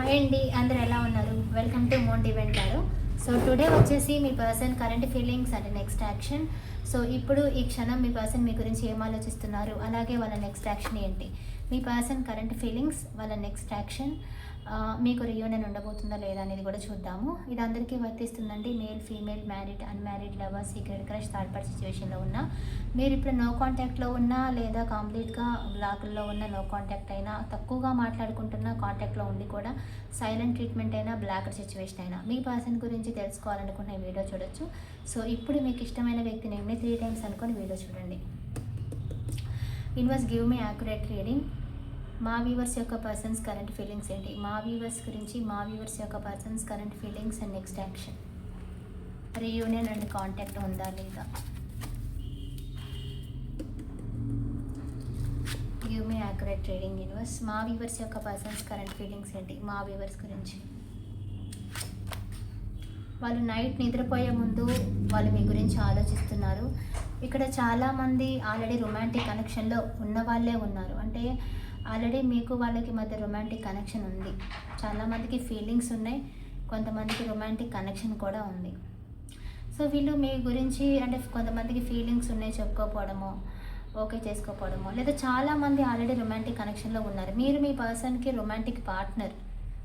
Hi అండి అందరు ఎలా ఉన్నారు? వెల్కమ్ టు మోంట్ ఈవెంట్ గారు. సో టుడే వచ్చేసి మీ person current feelings and next action so ఇప్పుడు ఈ క్షణం మీ పర్సన్ మీ గురించి ఏం ఆలోచిస్తున్నారు? అలాగే వాళ్ళ నెక్స్ట్ యాక్షన్ ఏంటి? మీ పర్సన్ కరెంట్ ఫీలింగ్స్ వాళ్ళ నెక్స్ట్ యాక్షన్ మీకు రియూనియన్ ఉండబోతుందా లేదా అనేది కూడా చూద్దాము. ఇది అందరికీ వర్తిస్తుందండి. Male female married unmarried lover secret crush third party సిచ్యువేషన్లో ఉన్నా. మీరు ఇప్పుడు నో కాంటాక్ట్లో ఉన్నా లేదా కంప్లీట్గా బ్లాక్లో ఉన్న నో కాంటాక్ట్ అయినా తక్కువగా మాట్లాడుకుంటున్న కాంటాక్ట్లో ఉండి కూడా సైలెంట్ ట్రీట్మెంట్ అయినా బ్లాక్ సిచ్యువేషన్ అయినా మీ పర్సన్ గురించి తెలుసుకోవాలనుకున్న ఈ వీడియో చూడొచ్చు. సో ఇప్పుడు మీకు ఇష్టమైన వ్యక్తి నేమ్ని త్రీ టైమ్స్ అనుకొని వీడియో చూడండి. Universe give me accurate reading మా వ్యూవర్స్ యొక్క పర్సన్స్ కరెంట్ ఫీలింగ్స్ ఏంటి? మా వ్యూవర్స్ గురించి మా వ్యూవర్స్ యొక్క persons current feelings and next action reunion and contact ఉందా లేదా? Give me accurate reading universe మా వ్యూవర్స్ యొక్క పర్సన్స్ కరెంట్ ఫీలింగ్స్ ఏంటి? మా వ్యూవర్స్ గురించి. వాళ్ళు నైట్ నిద్రపోయే ముందు వాళ్ళు మీ గురించి ఆలోచిస్తున్నారు. ఇక్కడ చాలామంది ఆల్రెడీ రొమాంటిక్ కనెక్షన్లో ఉన్న వాళ్ళే ఉన్నారు. అంటే ఆల్రెడీ మీకు వాళ్ళకి మధ్య రొమాంటిక్ కనెక్షన్ ఉంది. చాలామందికి ఫీలింగ్స్ ఉన్నాయి. కొంతమందికి రొమాంటిక్ కనెక్షన్ కూడా ఉంది. సో వీళ్ళు మీ గురించి అంటే కొంతమందికి ఫీలింగ్స్ ఉన్నాయి చెప్పుకోపోవడము ఓకే చేసుకోపోవడము లేదా చాలామంది ఆల్రెడీ రొమాంటిక్ కనెక్షన్లో ఉన్నారు. మీరు మీ పర్సన్కి romantic partner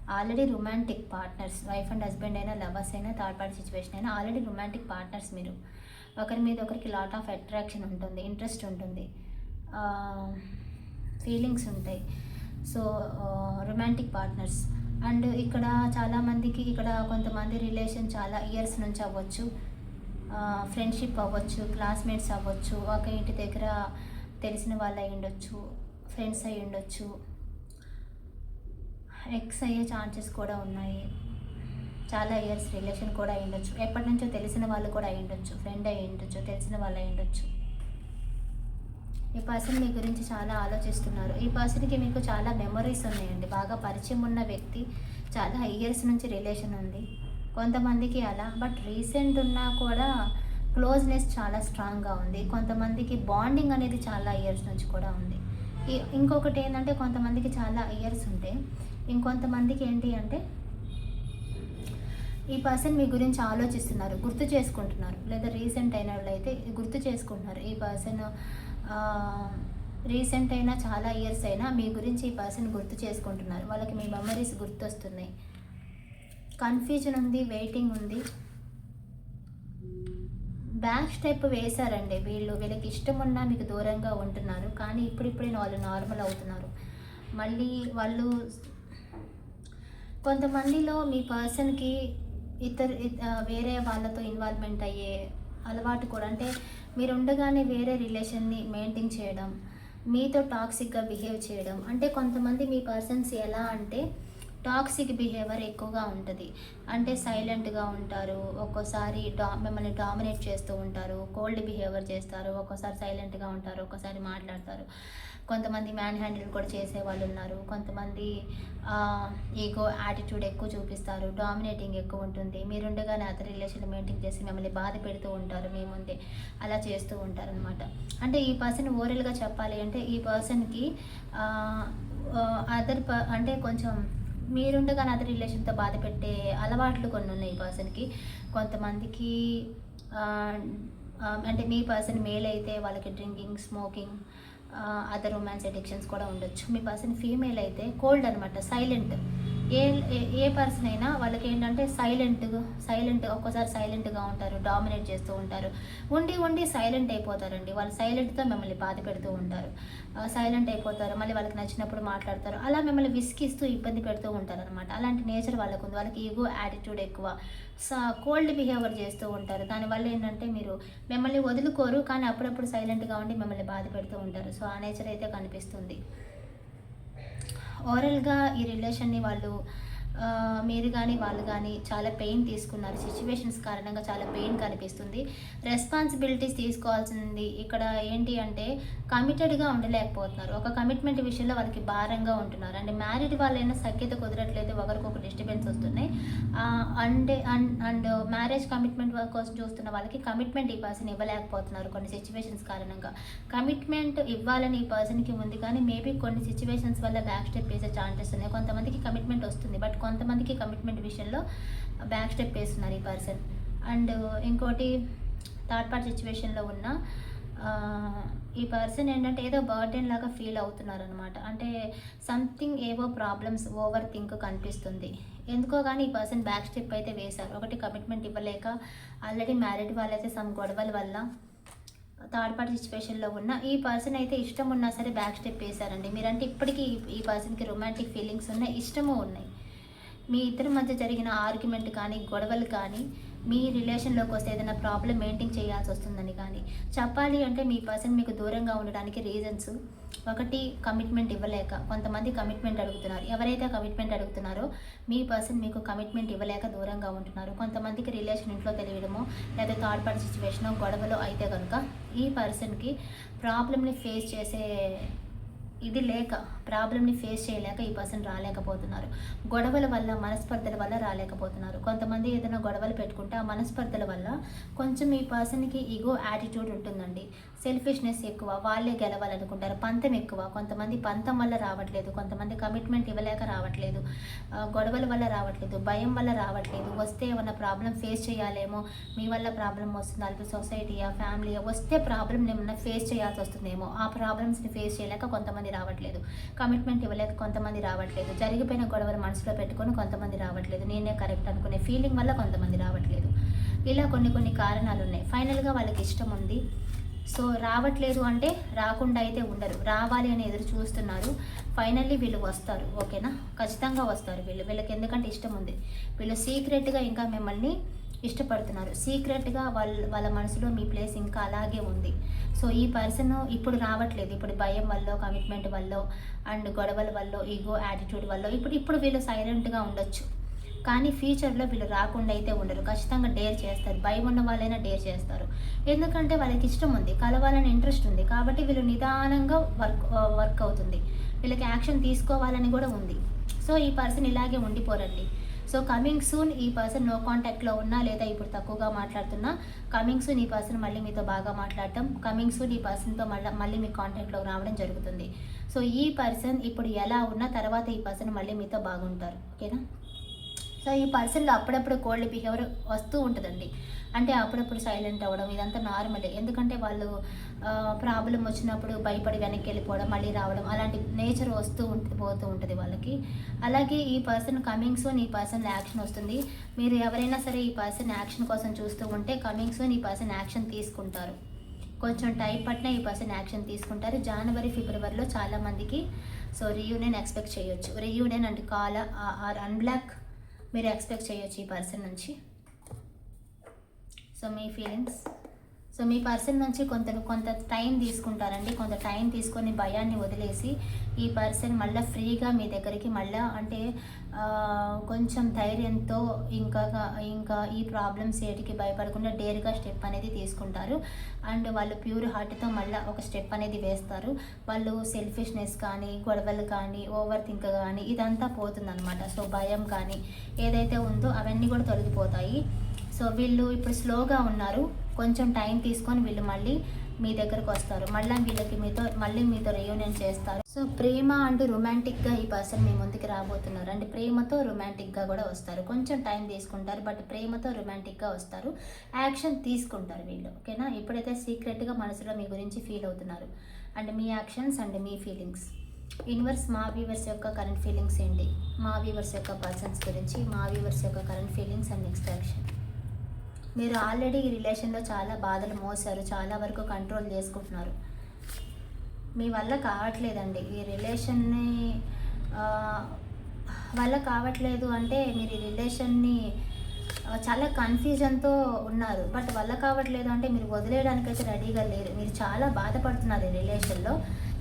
already romantic partners wife and husband అయినా లవర్స్ అయినా థర్డ్ పార్టీ సిచ్యువేషన్ అయినా ఆల్రెడీ రొమాంటిక్ పార్ట్నర్స్ మీరు. ఒకరి మీద ఒకరికి లాట్ ఆఫ్ అట్రాక్షన్ ఉంటుంది ఇంట్రెస్ట్ ఉంటుంది. ఫీలింగ్స్ ఉంటాయి. సో రొమాంటిక్ పార్ట్నర్స్ అండ్ ఇక్కడ చాలామందికి ఇక్కడ కొంతమంది రిలేషన్ చాలా ఇయర్స్ నుంచి అవ్వచ్చు. ఫ్రెండ్షిప్ అవ్వచ్చు క్లాస్మేట్స్ అవ్వచ్చు ఒక ఇంటి దగ్గర తెలిసిన వాళ్ళు అయి ఉండొచ్చు ఫ్రెండ్స్ అయి ఉండొచ్చు. ఎక్స్ అయ్యే ఛాన్సెస్ కూడా ఉన్నాయి. చాలా ఇయర్స్ రిలేషన్ కూడా అయి ఉండొచ్చు. ఎప్పటి నుంచో తెలిసిన వాళ్ళు కూడా అయి ఉండొచ్చు. ఫ్రెండ్ అయి ఉండొచ్చు తెలిసిన వాళ్ళు అయి ఉండొచ్చు. ఈ పర్సన్ మీ గురించి చాలా ఆలోచిస్తున్నారు. ఈ పర్సన్కి మీకు చాలా మెమరీస్ ఉన్నాయండి. బాగా పరిచయం ఉన్న వ్యక్తి చాలా ఇయర్స్ నుంచి రిలేషన్ ఉంది. కొంతమందికి అలా బట్ రీసెంట్ ఉన్నా కూడా క్లోజ్నెస్ చాలా స్ట్రాంగ్గా ఉంది. కొంతమందికి బాండింగ్ అనేది చాలా ఇయర్స్ నుంచి కూడా ఉంది. ఈ ఇంకొకటి ఏంటంటే కొంతమందికి చాలా ఇయర్స్ ఉంటాయి ఇంకొంతమందికి ఏంటి అంటే ఈ పర్సన్ మీ గురించి ఆలోచిస్తున్నారు గుర్తు చేసుకుంటున్నారు. లేదా రీసెంట్ అయిన వాళ్ళు అయితే గుర్తు చేసుకుంటున్నారు. ఈ పర్సన్ రీసెంట్ అయినా చాలా ఇయర్స్ అయినా మీ గురించి ఈ పర్సన్ గుర్తు చేసుకుంటున్నారు. వాళ్ళకి మీ మెమరీస్ గుర్తొస్తున్నాయి. కన్ఫ్యూజన్ ఉంది వెయిటింగ్ ఉంది. బ్యాక్ స్టెప్ వేశారండి వీళ్ళు. వీళ్ళకి ఇష్టం ఉన్నా మీకు దూరంగా ఉంటున్నారు. కానీ ఇప్పుడిప్పుడే వాళ్ళు నార్మల్ అవుతున్నారు. మళ్ళీ వాళ్ళు కొంతమందిలో మీ పర్సన్కి ఇతర వేరే వాళ్ళతో ఇన్వాల్వ్మెంట్ అయ్యే అలవాటు కూడా. అంటే మీరు ఉండగానే వేరే రిలేషన్ని మెయింటైన్ చేయడం మీతో టాక్సిక్గా బిహేవ్ చేయడం. అంటే కొంతమంది మీ పర్సన్స్ ఎలా అంటే టాక్సిక్ బిహేవియర్ ఎక్కువగా ఉంటుంది. అంటే సైలెంట్గా ఉంటారు ఒక్కోసారి డా మిమ్మల్ని డామినేట్ చేస్తూ ఉంటారు కోల్డ్ బిహేవియర్ చేస్తారు ఒక్కోసారి సైలెంట్గా ఉంటారు ఒక్కోసారి మాట్లాడతారు. కొంతమంది మ్యాన్ హ్యాండిల్ కూడా చేసే వాళ్ళు ఉన్నారు. కొంతమంది ఈగో యాటిట్యూడ్ ఎక్కువ చూపిస్తారు డామినేటింగ్ ఎక్కువ ఉంటుంది. మీరుండగానే అతని రిలేషన్ మెయింటైన్ చేసి మిమ్మల్ని బాధ పెడుతూ ఉంటారు మీ ముందే. అలా చేస్తూ ఉంటారు అనమాట అంటే ఈ పర్సన్ ఓరల్గా చెప్పాలి అంటే ఈ పర్సన్కి అదర్ ప అంటే కొంచెం మీరుండగా అదర్ రిలేషన్తో బాధ పెట్టే అలవాట్లు కొన్ని ఉన్నాయి ఈ పర్సన్కి కొంతమందికి అంటే మీ పర్సన్ మేల్ అయితే వాళ్ళకి drinking smoking other romance addictions కూడా ఉండొచ్చు. మీ పర్సన్ ఫీమేల్ అయితే కోల్డ్ అనమాట సైలెంట్ ఏ ఏ పర్సన్ అయినా వాళ్ళకి ఏంటంటే సైలెంట్గా సైలెంట్ ఒక్కోసారి సైలెంట్గా ఉంటారు డామినేట్ చేస్తూ ఉంటారు. ఉండి ఉండి సైలెంట్ అయిపోతారండి. వాళ్ళు సైలెంట్తో మిమ్మల్ని బాధ పెడుతూ ఉంటారు. సైలెంట్ అయిపోతారు మళ్ళీ వాళ్ళకి నచ్చినప్పుడు మాట్లాడతారు. అలా మిమ్మల్ని విసిగిస్తూ ఇబ్బంది పెడుతూ ఉంటారు అనమాట అలాంటి నేచర్ వాళ్ళకు ఉంది వాళ్ళకి ఈగో యాటిట్యూడ్ ఎక్కువ కోల్డ్ బిహేవియర్ చేస్తూ ఉంటారు. దానివల్ల ఏంటంటే మీరు మిమ్మల్ని వదులుకోరు కానీ అప్పుడప్పుడు సైలెంట్గా ఉండి మిమ్మల్ని బాధ పెడుతూ ఉంటారు. సో ఆ నేచర్ అయితే కనిపిస్తుంది. ఓరల్గా ఈ రిలేషన్ని వాళ్ళు మీరు కానీ వాళ్ళు కానీ చాలా పెయిన్ తీసుకున్నారు. సిచ్యువేషన్స్ కారణంగా చాలా పెయిన్ కనిపిస్తుంది. రెస్పాన్సిబిలిటీస్ తీసుకోవాల్సింది ఇక్కడ ఏంటి అంటే కమిటెడ్గా ఉండలేకపోతున్నారు. ఒక కమిట్మెంట్ విషయంలో వాళ్ళకి భారంగా ఉంటున్నారు. అంటే మ్యారీడ్ వాళ్ళైనా సఖ్యత కుదరట్లేదు ఒకరికొక డిస్టర్బెన్స్ వస్తున్నాయి. అండ్ అండ్ మ్యారేజ్ కమిట్మెంట్ కోసం చూస్తున్న వాళ్ళకి కమిట్మెంట్ ఈ పర్సన్ ఇవ్వలేకపోతున్నారు కొన్ని సిచ్యువేషన్స్ కారణంగా. కమిట్మెంట్ ఇవ్వాలని ఈ పర్సన్కి ఉంది కానీ మేబీ కొన్ని సిచ్యువేషన్స్ వల్ల బ్యాక్ స్టెప్ వేసే ఛాన్సెస్ ఉన్నాయి. కొంతమందికి కమిట్మెంట్ వస్తుంది బట్ కొంతమందికి కమిట్మెంట్ విషయంలో బ్యాక్ స్టెప్ వేస్తున్నారు ఈ పర్సన్ అండ్ uh, ఇంకోటి థర్డ్ పార్ట్ సిచ్యువేషన్లో ఉన్న uh, ఈ పర్సన్ ఏంటంటే ఏదో బర్డెన్ లాగా ఫీల్ అవుతున్నారు అనమాట అంటే సంథింగ్ ఏవో ప్రాబ్లమ్స్ ఓవర్ థింక్ కనిపిస్తుంది. ఎందుకో కానీ ఈ పర్సన్ బ్యాక్ స్టెప్ అయితే వేశారు. ఒకటి కమిట్మెంట్ ఇవ్వలేక ఆల్రెడీ మ్యారీడ్ వాళ్ళైతే సమ్ గొడవల వల్ల థర్డ్ పార్టీ సిచ్యువేషన్లో ఉన్న ఈ పర్సన్ అయితే ఇష్టం ఉన్నా సరే బ్యాక్ స్టెప్ వేశారండి. మీరంటే ఇప్పటికీ ఈ పర్సన్కి రొమాంటిక్ ఫీలింగ్స్ ఉన్నాయి ఇష్టము ఉన్నాయి. మీ ఇద్దరి మధ్య జరిగిన ఆర్గ్యుమెంట్ కానీ గొడవలు కానీ మీ రిలేషన్లోకి వస్తే ఏదైనా ప్రాబ్లం మెయింటైన్ చేయాల్సి వస్తుందని కానీ చెప్పాలి అంటే మీ పర్సన్ మీకు దూరంగా ఉండడానికి రీజన్స్ ఒకటి కమిట్మెంట్ ఇవ్వలేక. కొంతమంది కమిట్మెంట్ అడుగుతున్నారు. ఎవరైతే కమిట్మెంట్ అడుగుతున్నారో మీ పర్సన్ మీకు కమిట్మెంట్ ఇవ్వలేక దూరంగా ఉంటున్నారు. కొంతమందికి రిలేషన్ ఇంట్లో తెలియడమో లేదా థర్డ్ పార్టీ సిచ్యువేషన్ గొడవలో అయితే కనుక ఈ పర్సన్కి ప్రాబ్లమ్ని ఫేస్ చేసే ఇది లేక ప్రాబ్లమ్ని ఫేస్ చేయలేక ఈ పర్సన్ రాలేకపోతున్నారు. గొడవల వల్ల మనస్పర్ధల వల్ల రాలేకపోతున్నారు. కొంతమంది ఏదైనా గొడవలు పెట్టుకుంటే ఆ మనస్పర్ధల వల్ల కొంచెం ఈ పర్సన్కి ఈగో యాటిట్యూడ్ ఉంటుందండి. సెల్ఫిష్నెస్ ఎక్కువ వాళ్ళే గెలవాలనుకుంటారు. పంతం ఎక్కువ. కొంతమంది పంతం వల్ల రావట్లేదు కొంతమంది కమిట్మెంట్ ఇవ్వలేక రావట్లేదు గొడవల వల్ల రావట్లేదు భయం వల్ల రావట్లేదు. వస్తే ఏమన్నా ప్రాబ్లం ఫేస్ చేయాలేమో మీ వల్ల ప్రాబ్లం వస్తుంది. అల్ప సొసైటీయా ఫ్యామిలీయా వస్తే ప్రాబ్లం ఏమన్నా ఫేస్ చేయాల్సి వస్తుందేమో ఆ ప్రాబ్లమ్స్ని ఫేస్ చేయలేక కొంతమంది రావట్లేదు. కమిట్మెంట్ ఇవ్వలేక కొంతమంది రావట్లేదు. జరిగిపోయిన గొడవలు మనసులో పెట్టుకొని కొంతమంది రావట్లేదు. నేనే కరెక్ట్ అనుకునే ఫీలింగ్ వల్ల కొంతమంది రావట్లేదు. ఇలా కొన్ని కొన్ని కారణాలు ఉన్నాయి ఫైనల్గా వాళ్ళకి ఇష్టం ఉంది. సో రావట్లేదు అంటే రాకుండా అయితే ఉండరు. రావాలి అని ఎదురు చూస్తున్నారు. ఫైనల్లీ వీళ్ళు వస్తారు. ఓకేనా? ఖచ్చితంగా వస్తారు వీళ్ళు. వీళ్ళకి ఎందుకంటే ఇష్టం ఉంది. వీళ్ళు సీక్రెట్గా ఇంకా మిమ్మల్ని ఇష్టపడుతున్నారు. సీక్రెట్గా వాళ్ళ వాళ్ళ మనసులో మీ ప్లేస్ ఇంకా అలాగే ఉంది. సో ఈ పర్సన్ ఇప్పుడు రావట్లేదు. ఇప్పుడు భయం వల్ల కమిట్మెంట్ వల్ల అండ్ గొడవల వల్ల ఈగో యాటిట్యూడ్ వల్ల ఇప్పుడు ఇప్పుడు వీళ్ళు సైలెంట్గా ఉండొచ్చు. కానీ ఫ్యూచర్లో వీళ్ళు రాకుండా అయితే ఉండరు. ఖచ్చితంగా డేర్ చేస్తారు. భయం ఉన్న వాళ్ళైనా డేర్ చేస్తారు. ఎందుకంటే వాళ్ళకి ఇష్టం ఉంది. కలవాలని ఇంట్రెస్ట్ ఉంది. కాబట్టి వీళ్ళు నిదానంగా వర్క్ వర్క్ అవుతుంది. వీళ్ళకి యాక్షన్ తీసుకోవాలని కూడా ఉంది. సో ఈ పర్సన్ ఇలాగే ఉండిపోరండి. సో కమింగ్ సూన్ ఈ పర్సన్ నో కాంటాక్ట్లో ఉన్నా లేదా ఇప్పుడు తక్కువగా మాట్లాడుతున్నా కమింగ్ సూన్ ఈ పర్సన్ మళ్ళీ మీతో బాగా మాట్లాడటం కమింగ్ సూన్ ఈ పర్సన్తో మళ్ళీ మళ్ళీ మీ కాంటాక్ట్లో రావడం జరుగుతుంది. సో ఈ పర్సన్ ఇప్పుడు ఎలా ఉన్నా తర్వాత ఈ పర్సన్ మళ్ళీ మీతో బాగుంటారు. ఓకేనా? సో ఈ పర్సన్లో అప్పుడప్పుడు కోల్డ్ బిహేవియర్ వస్తూ ఉంటుందండి. అంటే అప్పుడప్పుడు సైలెంట్ అవ్వడం ఇదంతా నార్మలే ఎందుకంటే వాళ్ళు ప్రాబ్లం వచ్చినప్పుడు భయపడి వెనక్కి వెళ్ళిపోవడం మళ్ళీ రావడం అలాంటి నేచర్ వస్తూ ఉంటుంది పోతూ ఉంటుంది వాళ్ళకి. అలాగే ఈ పర్సన్ కమింగ్ సూన్ ఈ పర్సన్ యాక్షన్ వస్తుంది. మీరు ఎవరైనా సరే ఈ పర్సన్ యాక్షన్ కోసం చూస్తూ ఉంటే కమింగ్ సూన్ ఈ పర్సన్ యాక్షన్ తీసుకుంటారు. కొంచెం టైం పట్టిన ఈ పర్సన్ యాక్షన్ తీసుకుంటారు. జనవరి ఫిబ్రవరిలో చాలామందికి సో రీయూనియన్ ఎక్స్పెక్ట్ చేయొచ్చు. Reunion and call or unblock మీరు ఎక్స్పెక్ట్ చేయొచ్చు ఈ పర్సన్ నుంచి. సో మీ ఫీలింగ్స్ సో మీ పర్సన్ నుంచి కొంత కొంత టైం తీసుకుంటారండి. కొంత టైం తీసుకొని భయాన్ని వదిలేసి ఈ పర్సన్ మళ్ళీ ఫ్రీగా మీ దగ్గరికి మళ్ళీ అంటే కొంచెం ధైర్యంతో ఇంకా ఇంకా ఈ ప్రాబ్లమ్స్ ఏటికి భయపడకుండా డేర్గా స్టెప్ అనేది తీసుకుంటారు. అండ్ వాళ్ళు ప్యూర్ హార్ట్తో మళ్ళీ ఒక స్టెప్ అనేది వేస్తారు. వాళ్ళు సెల్ఫిష్నెస్ కానీ గొడవలు కానీ ఓవర్ థింక్ కానీ ఇదంతా పోతుందన్నమాట. సో భయం కానీ ఏదైతే ఉందో అవన్నీ కూడా తొలగిపోతాయి. సో వీళ్ళు ఇప్పుడు స్లోగా ఉన్నారు. కొంచెం టైం తీసుకొని వీళ్ళు మళ్ళీ మీ దగ్గరకు వస్తారు. మళ్ళీ వీళ్ళకి మీతో మళ్ళీ మీతో రియూనియన్ చేస్తారు. సో ప్రేమ అంటూ రొమాంటిక్గా ఈ పర్సన్ మీ ముందుకు రాబోతున్నారు. అంటే ప్రేమతో రొమాంటిక్గా కూడా వస్తారు. కొంచెం టైం తీసుకుంటారు బట్ ప్రేమతో రొమాంటిక్గా వస్తారు. యాక్షన్ తీసుకుంటారు వీళ్ళు. ఓకేనా ఇప్పుడైతే సీక్రెట్గా మనసులో మీ గురించి ఫీల్ అవుతున్నారు. అండ్ మీ యాక్షన్స్ అండ్ మీ ఫీలింగ్స్ ఇన్వర్స్ మా వ్యూవర్స్ యొక్క కరెంట్ ఫీలింగ్స్ ఏంటి? మా వ్యూవర్స్ యొక్క పర్సన్స్ గురించి మా వ్యూవర్స్ యొక్క current feelings and next action మీరు ఆల్రెడీ ఈ రిలేషన్లో చాలా బాధలు మోసారు చాలా వరకు కంట్రోల్ చేసుకుంటున్నారు. మీ వల్ల కావట్లేదండి. ఈ రిలేషన్ని వల్ల కావట్లేదు అంటే మీరు ఈ రిలేషన్ని చాలా కన్ఫ్యూజన్తో ఉన్నారు. బట్ వల్ల కావట్లేదు అంటే మీరు వదిలేయడానికైతే రెడీగా లేరు. మీరు చాలా బాధపడుతున్నారు ఈ రిలేషన్లో.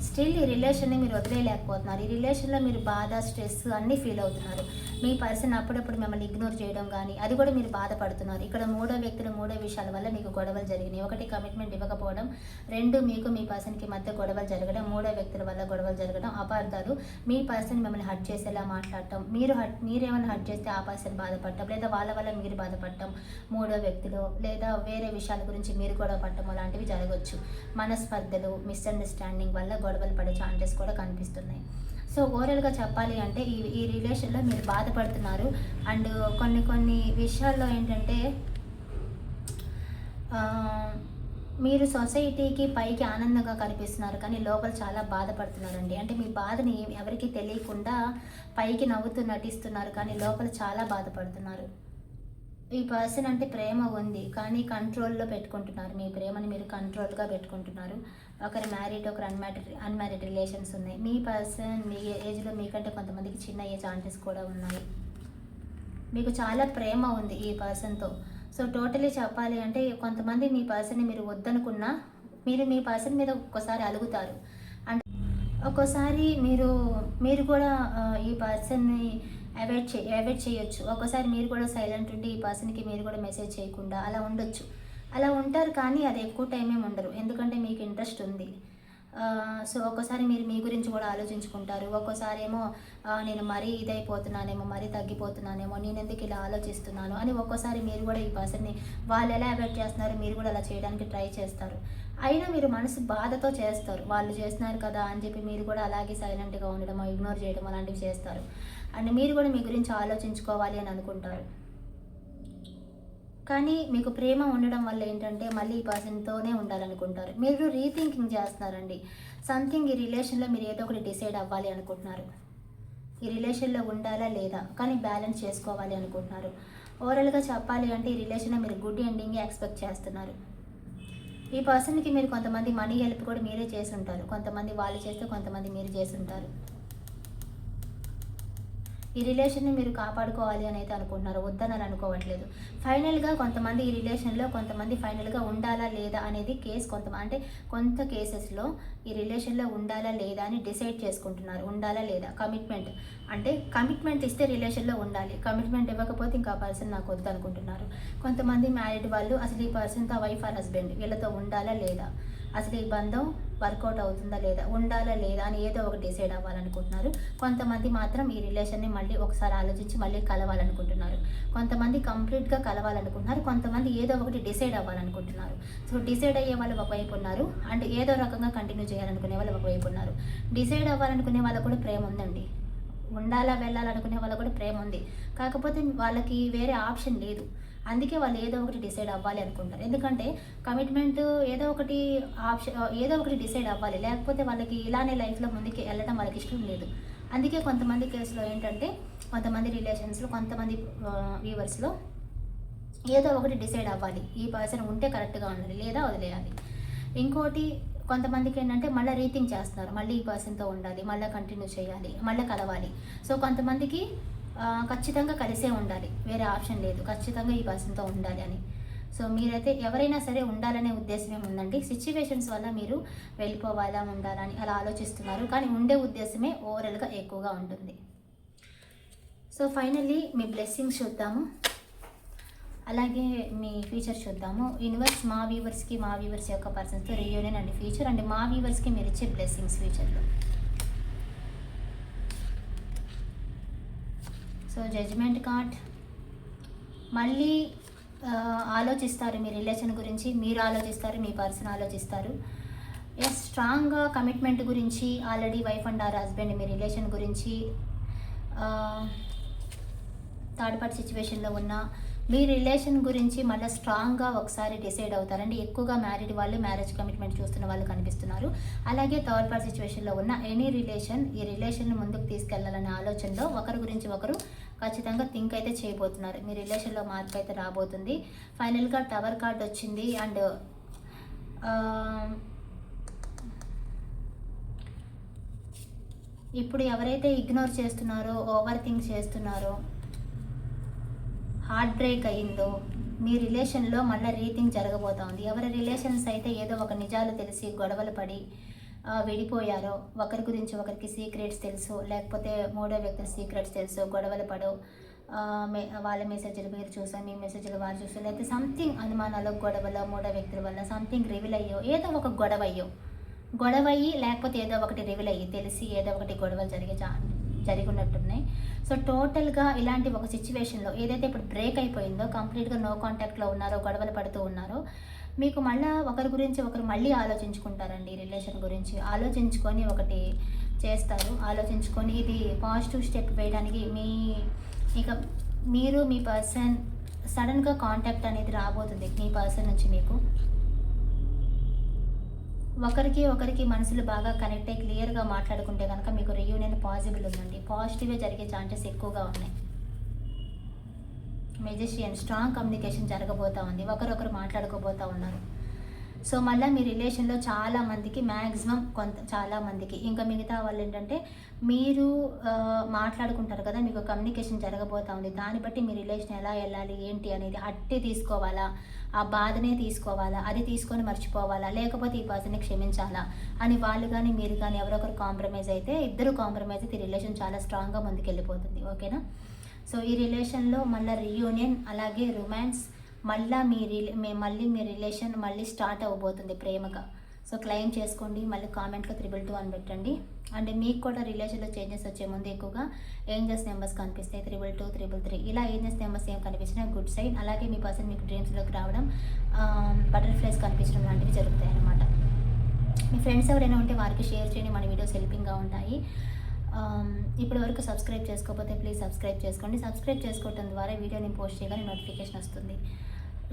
స్టిల్ ఈ రిలేషన్ని మీరు వదిలేయలేకపోతున్నారు. ఈ రిలేషన్లో మీరు బాధ స్ట్రెస్ అన్నీ ఫీల్ అవుతున్నారు. మీ పర్సన్ అప్పుడప్పుడు మిమ్మల్ని ఇగ్నోర్ చేయడం కానీ అది కూడా మీరు బాధపడుతున్నారు. ఇక్కడ మూడో వ్యక్తులు మూడో విషయాల వల్ల మీకు గొడవలు జరిగినాయి. ఒకటి కమిట్మెంట్ ఇవ్వకపోవడం రెండు మీకు మీ పర్సన్కి మధ్య గొడవలు జరగడం మూడో వ్యక్తుల వల్ల గొడవలు జరగడం అపార్థాలు. మీ పర్సన్ మిమ్మల్ని హట్ చేసేలా మాట్లాడటం మీరు హట్ మీరేమైనా హట్ చేస్తే ఆ పర్సన్ బాధపడటం లేదా వాళ్ళ వల్ల మీరు బాధపడటం మూడో వ్యక్తులు లేదా వేరే విషయాల గురించి మీరు గొడవ పడటం అలాంటివి జరగవచ్చు మనస్పర్ధలు మిస్అండర్స్టాండింగ్ వల్ల గొడవలు పడే ఛాన్సెస్ కూడా కనిపిస్తున్నాయి. సో ఓవరాల్గా చెప్పాలి అంటే ఈ ఈ రిలేషన్లో మీరు బాధపడుతున్నారు. అండ్ కొన్ని కొన్ని విషయాల్లో ఏంటంటే మీరు సొసైటీకి పైకి ఆనందంగా కనిపిస్తున్నారు కానీ లోపల చాలా బాధపడుతున్నారండి. అంటే మీ బాధని ఎవరికి తెలియకుండా పైకి నవ్వుతూ నటిస్తున్నారు కానీ లోపల చాలా బాధపడుతున్నారు. ఈ పర్సన్ అంటే ప్రేమ ఉంది కానీ కంట్రోల్లో పెట్టుకుంటున్నారు. మీ ప్రేమని మీరు కంట్రోల్గా పెట్టుకుంటున్నారు. ఒకరి మ్యారీడ్ ఒకరు అన్మ్యారీడ్ అన్మ్యారీడ్ రిలేషన్స్ ఉన్నాయి. మీ పర్సన్ మీ ఏజ్లో మీకంటే కొంతమందికి చిన్న ఏజ్ ఆంటీస్ కూడా ఉన్నాయి. మీకు చాలా ప్రేమ ఉంది ఈ పర్సన్తో సో టోటలీ చెప్పాలి అంటే కొంతమంది మీ పర్సన్ని మీరు వద్దనుకున్నా మీరు మీ పర్సన్ మీద ఒక్కోసారి అలుగుతారు. అండ్ ఒక్కోసారి మీరు మీరు కూడా ఈ పర్సన్ని అవాయిడ్ చే అవాయిడ్ చేయొచ్చు. ఒక్కోసారి మీరు కూడా సైలెంట్ ఉండి ఈ పర్సన్కి మీరు కూడా మెసేజ్ చేయకుండా అలా ఉండొచ్చు. అలా ఉంటారు కానీ అది ఎక్కువ టైం ఏమి ఉండరు. ఎందుకంటే మీకు ఇంట్రెస్ట్ ఉంది. సో ఒక్కోసారి మీరు మీ గురించి కూడా ఆలోచించుకుంటారు. ఒక్కోసారి ఏమో నేను మరీ ఇదైపోతున్నానేమో మరీ తగ్గిపోతున్నానేమో నేను ఎందుకు ఇలా ఆలోచిస్తున్నాను? అని ఒక్కోసారి మీరు కూడా ఈ పర్సన్ని వాళ్ళు ఎలా అవాయిడ్ చేస్తున్నారు మీరు కూడా అలా చేయడానికి ట్రై చేస్తారు. అయినా మీరు మనసు బాధతో చేస్తారు. వాళ్ళు చేస్తున్నారు కదా అని చెప్పి మీరు కూడా అలాగే సైలెంట్గా ఉండడమో ఇగ్నోర్ చేయడం అలాంటివి చేస్తారు. అండ్ మీరు కూడా మీ గురించి ఆలోచించుకోవాలి అని అనుకుంటారు. కానీ మీకు ప్రేమ ఉండడం వల్ల ఏంటంటే మళ్ళీ ఈ పర్సన్తోనే ఉండాలనుకుంటారు. మీరు రీథింకింగ్ చేస్తున్నారండి. సంథింగ్ ఈ రిలేషన్లో మీరు ఏదో ఒకటి డిసైడ్ అవ్వాలి అనుకుంటున్నారు. ఈ రిలేషన్లో ఉండాలా లేదా? కానీ బ్యాలెన్స్ చేసుకోవాలి అనుకుంటున్నారు. ఓవరాల్గా చెప్పాలి అంటే ఈ రిలేషన్లో మీరు గుడ్ ఎండింగ్ ఎక్స్పెక్ట్ చేస్తున్నారు. ఈ పర్సన్కి మీరు కొంతమంది మనీ హెల్ప్ కూడా మీరే చేసి ఉంటారు. కొంతమంది వాళ్ళు చేస్తే కొంతమంది మీరు చేసి ఉంటారు. ఈ రిలేషన్ని మీరు కాపాడుకోవాలి అని అయితే అనుకుంటున్నారు వద్దనని అనుకోవట్లేదు. ఫైనల్గా కొంతమంది ఈ రిలేషన్లో కొంతమంది ఫైనల్గా ఉండాలా లేదా అనేది కేసు కొంత అంటే కొంత కేసెస్లో ఈ రిలేషన్లో ఉండాలా లేదా అని డిసైడ్ చేసుకుంటున్నారు. ఉండాలా లేదా? కమిట్మెంట్. అంటే కమిట్మెంట్ ఇస్తే రిలేషన్లో ఉండాలి. కమిట్మెంట్ ఇవ్వకపోతే ఇంకా పర్సన్ నాకు వద్దు అనుకుంటున్నారు కొంతమంది మ్యారీడ్ వాళ్ళు అసలు ఈ పర్సన్తో వైఫ్ ఆర్ హస్బెండ్ వీళ్ళతో ఉండాలా లేదా? అసలు ఈ బంధం వర్కౌట్ అవుతుందా లేదా ఉండాలా లేదా అని ఏదో ఒకటి డిసైడ్ అవ్వాలనుకుంటున్నారు. కొంతమంది మాత్రం ఈ రిలేషన్ని మళ్ళీ ఒకసారి ఆలోచించి మళ్ళీ కలవాలనుకుంటున్నారు. కొంతమంది కంప్లీట్గా కలవాలనుకుంటున్నారు. కొంతమంది ఏదో ఒకటి డిసైడ్ అవ్వాలనుకుంటున్నారు. సో డిసైడ్ అయ్యే వాళ్ళు ఒకవైపు ఉన్నారు. అండ్ ఏదో రకంగా కంటిన్యూ చేయాలనుకునే వాళ్ళు ఒకవైపు ఉన్నారు. డిసైడ్ అవ్వాలనుకునే వాళ్ళకు కూడా ప్రేమ ఉందండి. ఉండాలా వెళ్ళాలనుకునే వాళ్ళకు కూడా ప్రేమ ఉంది. కాకపోతే వాళ్ళకి వేరే ఆప్షన్ లేదు. అందుకే వాళ్ళు ఏదో ఒకటి డిసైడ్ అవ్వాలి అనుకుంటారు. ఎందుకంటే కమిట్మెంట్ ఏదో ఒకటి ఆప్షన్ ఏదో ఒకటి డిసైడ్ అవ్వాలి. లేకపోతే వాళ్ళకి ఇలానే లైఫ్లో ముందుకు వెళ్ళడం వాళ్ళకి ఇష్టం లేదు. అందుకే కొంతమంది కేసులో ఏంటంటే కొంతమంది రిలేషన్స్లో కొంతమంది వ్యూవర్స్లో ఏదో ఒకటి డిసైడ్ అవ్వాలి. ఈ పర్సన్ ఉంటే కరెక్ట్గా ఉండాలి లేదా వదిలేయాలి. ఇంకోటి కొంతమందికి ఏంటంటే మళ్ళీ రీథింక్ చేస్తున్నారు. మళ్ళీ ఈ పర్సన్తో ఉండాలి మళ్ళీ కంటిన్యూ చేయాలి మళ్ళీ కలవాలి. సో కొంతమందికి ఖచ్చితంగా కలిసే ఉండాలి. వేరే ఆప్షన్ లేదు. ఖచ్చితంగా ఈ పర్సన్తో ఉండాలి అని. సో మీరైతే ఎవరైనా సరే ఉండాలనే ఉద్దేశం ఏముందండి? ఉందండి సిచ్యువేషన్స్ వల్ల మీరు వెళ్ళిపోవాలా ఉండాలని అలా ఆలోచిస్తున్నారు. కానీ ఉండే ఉద్దేశమే ఓవరాల్గా ఎక్కువగా ఉంటుంది. సో ఫైనల్లీ మీ బ్లెస్సింగ్స్ చూద్దాము. అలాగే మీ ఫీచర్ చూద్దాము. యూనివర్స్ మా వ్యూవర్స్కి మా వ్యూవర్స్ యొక్క పర్సన్స్తో రియూనియన్ అండ్ ఫీచర్ అండ్ మా వ్యూవర్స్కి మీరు ఇచ్చే బ్లెస్సింగ్స్ ఫ్యూచర్లో సో జడ్జ్మెంట్ కార్డ్ మళ్ళీ ఆలోచిస్తారు మీ రిలేషన్ గురించి మీరు ఆలోచిస్తారు మీ పర్సన్ ఆలోచిస్తారు. ఎస్ స్ట్రాంగ్గా కమిట్మెంట్ గురించి already wife and or husband me relation గురించి థర్డ్ పార్టీ సిచ్యువేషన్లో ఉన్న మీ రిలేషన్ గురించి మళ్ళీ స్ట్రాంగ్గా ఒకసారి డిసైడ్ అవుతారండి. ఎక్కువగా మ్యారీడ్ వాళ్ళు మ్యారేజ్ కమిట్మెంట్ చూస్తున్న వాళ్ళు కనిపిస్తున్నారు. అలాగే థర్డ్ పార్టీ సిచ్యువేషన్లో ఉన్న ఎనీ రిలేషన్ ఈ రిలేషన్ ముందుకు తీసుకెళ్ళాలనే ఆలోచనలో ఒకరి గురించి ఒకరు ఖచ్చితంగా థింక్ అయితే చేయబోతున్నారు. మీ రిలేషన్లో మార్పు అయితే రాబోతుంది. ఫైనల్గా టవర్ కార్డ్ వచ్చింది. అండ్ um, ఇప్పుడు ఎవరైతే ఇగ్నోర్ చేస్తున్నారో ఓవర్ థింక్ చేస్తున్నారో హార్ట్ బ్రేక్ అయిందో మీ రిలేషన్లో మళ్ళీ రీథింక్ జరగబోతోంది. ఎవరి రిలేషన్స్ అయితే ఏదో ఒక నిజాలు తెలిసి గొడవలు పడి విడిపోయారో ఒకరి గురించి ఒకరికి సీక్రెట్స్ తెలుసు లేకపోతే మూడో వ్యక్తుల సీక్రెట్స్ తెలుసు గొడవలు పడో మే- వాళ్ళ మెసేజ్లు మీరు చూసాం మీ మెసేజ్లు వాళ్ళు చూసాం లేకపోతే సంథింగ్ అనుమానాలు గొడవలు మూడో వ్యక్తుల వల్ల సంథింగ్ రివీల్ అయ్యో ఏదో ఒక గొడవ అయ్యో. గొడవ అయ్యి లేకపోతే ఏదో ఒకటి రివీల్ అయ్యి తెలిసి ఏదో ఒకటి గొడవలు జరిగే చా జరిగి ఉన్నట్టున్నాయి సో టోటల్గా ఇలాంటి ఒక సిచ్యువేషన్లో ఏదైతే ఇప్పుడు బ్రేక్ అయిపోయిందో కంప్లీట్గా నో కాంటాక్ట్లో ఉన్నారో గొడవలు పడుతూ ఉన్నారో మీకు మళ్ళీ ఒకరి గురించి ఒకరు మళ్ళీ ఆలోచించుకుంటారండి రిలేషన్ గురించి. ఆలోచించుకొని ఒకటి చేస్తారు. ఆలోచించుకొని ఇది పాజిటివ్ స్టెప్ వేయడానికి మీ ఇక మీరు మీ పర్సన్ సడన్గా కాంటాక్ట్ అనేది రాబోతుంది మీ పర్సన్ నుంచి మీకు. ఒకరికి ఒకరికి మనసులు బాగా కనెక్ట్ అయ్యి క్లియర్గా మాట్లాడుకుంటే కనుక మీకు రియూనియన్ పాసిబుల్ ఉందండి. పాజిటివే జరిగే ఛాన్సెస్ ఎక్కువగా ఉన్నాయి. మెజిషియన్ స్ట్రాంగ్ కమ్యూనికేషన్ జరగబోతా ఉంది. ఒకరొకరు మాట్లాడుకోబోతూ ఉన్నారు. సో మళ్ళీ మీ రిలేషన్లో చాలా మందికి మ్యాక్సిమం కొంత చాలా మందికి ఇంకా మిగతా వాళ్ళు ఏంటంటే మీరు మాట్లాడుకుంటారు కదా మీకు కమ్యూనికేషన్ జరగబోతా ఉంది. దాన్ని బట్టి మీ రిలేషన్ ఎలా వెళ్ళాలి ఏంటి అనేది అట్టి తీసుకోవాలా ఆ బాధనే తీసుకోవాలా అది తీసుకొని మర్చిపోవాలా లేకపోతే ఈ పర్సన్ని క్షమించాలా అని వాళ్ళు కానీ మీరు కానీ ఎవరొకరు కాంప్రమైజ్ అయితే ఇద్దరు కాంప్రమైజ్ అయితే ఈ రిలేషన్ చాలా స్ట్రాంగ్గా ముందుకెళ్ళిపోతుంది. ఓకేనా? సో ఈ రిలేషన్లో మళ్ళీ రీయూనియన్ అలాగే రొమాన్స్ మళ్ళీ మీ రిలే మళ్ళీ మీ రిలేషన్ మళ్ళీ స్టార్ట్ అవ్వబోతుంది ప్రేమగా. సో క్లెయిమ్ చేసుకోండి మళ్ళీ కామెంట్లో త్రిబుల్ టూ అని పెట్టండి. అండ్ మీకు కూడా రిలేషన్లో చేంజెస్ వచ్చే ముందు ఎక్కువగా ఏంజెస్ నెంబర్స్ కనిపిస్తాయి త్రిబుల్ టూ త్రిబుల్ త్రీ. ఇలా ఏంజెస్ నెంబర్స్ ఏం కనిపించినా గుడ్ సైడ్. అలాగే మీ పర్సన్ మీకు డ్రీమ్స్లోకి రావడం బటర్ఫ్లైస్ కనిపించడం లాంటివి జరుగుతాయి అన్నమాట మీ ఫ్రెండ్స్ ఎవరైనా ఉంటే వారికి షేర్ చేయండి మన వీడియోస్ హెల్పింగ్గా ఉంటాయి. Um, ఇప్పటి వరకు సబ్స్క్రైబ్ చేసుకోకపోతే ప్లీజ్ సబ్స్క్రైబ్ చేసుకోండి. సబ్స్క్రైబ్ చేసుకోవటం ద్వారా వీడియో నేను పోస్ట్ చేయగానే నోటిఫికేషన్ వస్తుంది.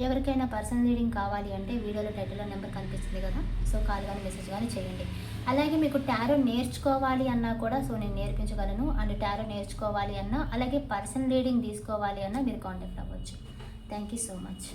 ఎవరికైనా పర్సనల్ రీడింగ్ కావాలి అంటే వీడియోలో టైటిల్లో నెంబర్ కనిపిస్తుంది కదా సో కాల్ కానీ మెసేజ్ కానీ చేయండి. అలాగే మీకు టారో నేర్చుకోవాలి అన్నా కూడా సో నేను నేర్పించగలను. అండ్ టారో నేర్చుకోవాలి అన్నా అలాగే పర్సనల్ రీడింగ్ తీసుకోవాలి అన్నా మీరు కాంటాక్ట్ అవ్వచ్చు. Thank you so much